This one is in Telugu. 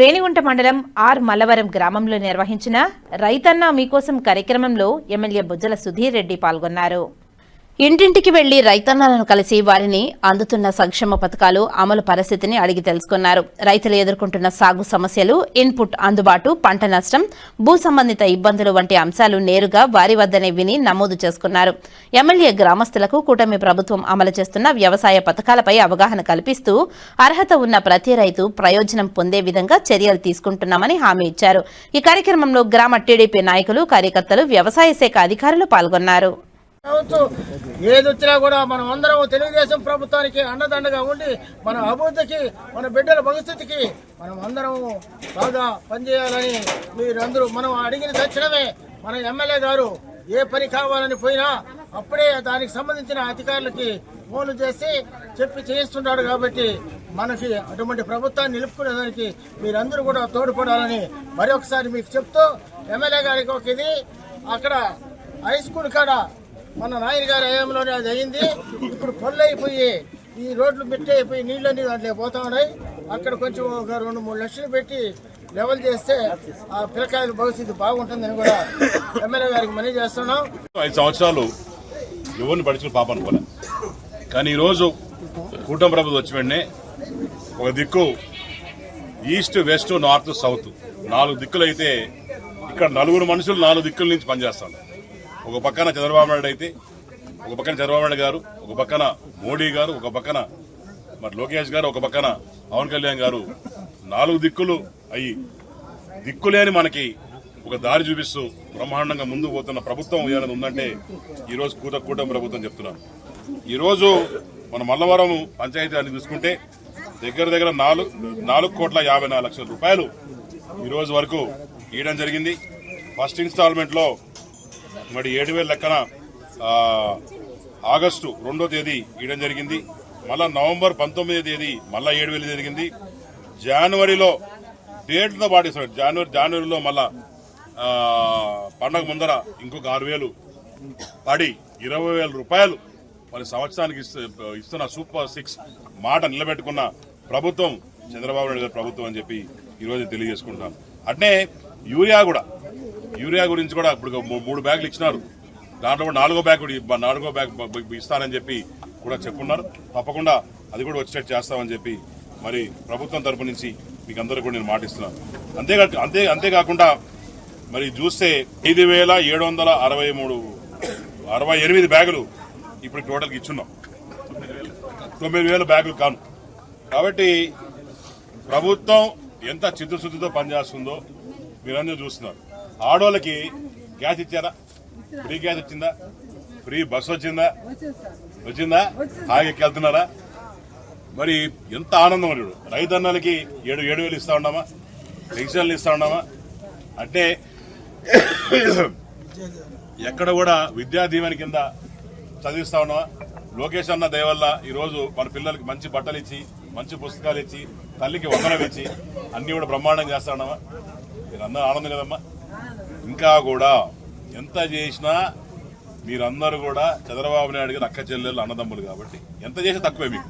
రేణిగుంట మండలం ఆర్ మల్లవరం గ్రామంలో నిర్వహించిన రైతన్న మీకోసం కార్యక్రమంలో ఎమ్మెల్యే బుజ్జల సుధీర్ రెడ్డి పాల్గొన్నారు. ఇంటింటికి వెళ్ళి రైతన్నలను కలిసి వారిని అందుతున్న సంక్షేమ పథకాలు అమలు పరిస్థితిని అడిగి తెలుసుకున్నారు. రైతులు ఎదుర్కొంటున్న సాగు సమస్యలు ఇన్పుట్ అందుబాటు పంట నష్టం భూ సంబంధిత ఇబ్బందులు వంటి అంశాలు నేరుగా వారి వద్దనే విని నమోదు చేసుకున్నారు. ఎమ్మెల్యే గ్రామస్తులకు కూటమి ప్రభుత్వం అమలు చేస్తున్న వ్యవసాయ పథకాలపై అవగాహన కల్పిస్తూ అర్హత ఉన్న ప్రతి రైతు ప్రయోజనం పొందే విధంగా చర్యలు తీసుకుంటున్నామని హామీ ఇచ్చారు. ఈ కార్యక్రమంలో గ్రామ టీడీపీ నాయకులు కార్యకర్తలు వ్యవసాయ శాఖ అధికారులు పాల్గొన్నారు. కావచ్చు ఏది వచ్చినా కూడా మనం అందరం తెలుగుదేశం ప్రభుత్వానికి అండదండగా ఉండి మన అభివృద్ధికి మన బిడ్డల భవిష్యత్తుకి మనం అందరం బాగా పనిచేయాలని మీరందరూ మనం అడిగిన తక్షణమే మన ఎమ్మెల్యే గారు ఏ పని కావాలని పోయినా అప్పుడే దానికి సంబంధించిన అధికారులకి ఫోన్లు చేసి చెప్పి చేయిస్తున్నాడు కాబట్టి మనకి అటువంటి ప్రభుత్వాన్ని నిలుపుకునేదానికి మీరందరూ కూడా తోడ్పడాలని మరొకసారి మీకు చెప్తూ ఎమ్మెల్యే గారికి ఒక ఇది అక్కడ హై స్కూల్ కాడ మన నాయన గారి హయాంలోనే అది అయింది. ఇప్పుడు పళ్ళు అయిపోయి ఈ రోడ్లు పెట్టి అయిపోయి నీళ్ళని దాంట్లో పోతా ఉన్నాయి. అక్కడ కొంచెం ఒక రెండు మూడు లక్షలు పెట్టి లెవెల్ చేస్తే ఆ పిల్లకాయల భవిష్యత్తు బాగుంటుందని కూడా ఎమ్మెల్యే గారికి మనీ చేస్తున్నాం. ఐదు సంవత్సరాలు ఎవరిని పడిచిన పాప అనుకోలే. కానీ ఈరోజు కూటమి ప్రభుత్వం వచ్చి వెంటనే ఒక దిక్కు ఈస్ట్ వెస్ట్ నార్త్ సౌత్ నాలుగు దిక్కులు అయితే ఇక్కడ నలుగురు మనుషులు నాలుగు దిక్కుల నుంచి పనిచేస్తారు ఒక పక్కన చంద్రబాబు నాయుడు అయితే ఒక పక్కన చంద్రబాబు నాయుడు గారు ఒక పక్కన మోడీ గారు ఒక పక్కన మరి లోకేష్ గారు ఒక పక్కన పవన్ కళ్యాణ్ గారు నాలుగు దిక్కులు అయ్యి దిక్కులేని మనకి ఒక దారి చూపిస్తూ బ్రహ్మాండంగా ముందుకు పోతున్న ప్రభుత్వం ఏదైనా ఉందంటే ఈరోజు కూట కూటమి ప్రభుత్వం చెప్తున్నాను ఈరోజు మన మల్లవరం పంచాయతీ అని చూసుకుంటే దగ్గర దగ్గర నాలుగు నాలుగు కోట్ల యాభై నాలుగు లక్షల రూపాయలు ఈరోజు వరకు ఇవ్వడం జరిగింది. ఫస్ట్ ఇన్స్టాల్మెంట్లో మరి ఏడు వేల లెక్కన ఆగస్టు రెండో తేదీ ఇవ్వడం జరిగింది. మళ్ళా నవంబర్ పంతొమ్మిదో తేదీ మళ్ళా ఏడు వేలు జరిగింది. జనవరిలో డేట్తో పాటిస్తాడు జనవరి జనవరిలో మళ్ళా పండగ ముందర ఇంకొక ఆరు వేలు పడి ఇరవై వేల రూపాయలు మరి సంవత్సరానికి ఇస్తున్న సూపర్ సిక్స్ మాట నిలబెట్టుకున్న ప్రభుత్వం చంద్రబాబు నాయుడు గారి ప్రభుత్వం అని చెప్పి ఈరోజు తెలియజేసుకుంటాను అట్నే యూరియా కూడా యూరియా గురించి కూడా ఇప్పుడు మూడు బ్యాగులు ఇచ్చినారు. దాంట్లో కూడా నాలుగో బ్యాగ్ కూడా నాలుగో బ్యాగ్ ఇస్తారని ఇస్తానని చెప్పి కూడా చెప్పున్నారు తప్పకుండా అది కూడా వచ్చేటట్టు చేస్తామని చెప్పి మరి ప్రభుత్వం తరపు నుంచి మీకు అందరూ కూడా నేను మాటిస్తున్నాను. అంతేకా అంతే అంతేకాకుండా మరి చూస్తే ఐదు వేల ఏడు వందల అరవై మూడు అరవై ఎనిమిది బ్యాగులు ఇప్పుడు టోటల్కి ఇచ్చున్నాం. తొమ్మిది వేల బ్యాగులు కాను. కాబట్టి ప్రభుత్వం ఎంత చిత్తశుద్ధితో పనిచేస్తుందో మీరందరూ చూస్తున్నారు. ఆడోళ్ళకి గ్యాస్ ఇచ్చారా? ఫ్రీ గ్యాస్ వచ్చిందా? ఫ్రీ బస్ వచ్చిందా? వచ్చిందా? హాయికి వెళ్తున్నారా మరి ఎంత ఆనందం చూడు చూడు. రైతన్నలకి ఏడు ఏడు వేలు ఇస్తా ఉన్నామా? పెన్షన్లు ఇస్తా ఉన్నామా? అంటే ఎక్కడ కూడా విద్యా దీవెన కింద చదివిస్తా ఉన్నామా? లోకేష్ అన్న దయవల్ల ఈరోజు మన పిల్లలకి మంచి బట్టలు ఇచ్చి మంచి పుస్తకాలు ఇచ్చి తల్లికి వందనం ఇచ్చి అన్నీ కూడా బ్రహ్మాండం చేస్తా ఉన్నామా? మీరు అందరూ ఆనందం కదమ్మా. ఇంకా కూడా ఎంత చేసినా మీరందరూ కూడా చంద్రబాబు నాయుడు గారు అక్క చెల్లెళ్ళు అన్నదమ్ములు కాబట్టి ఎంత చేసినా తక్కువే మీకు.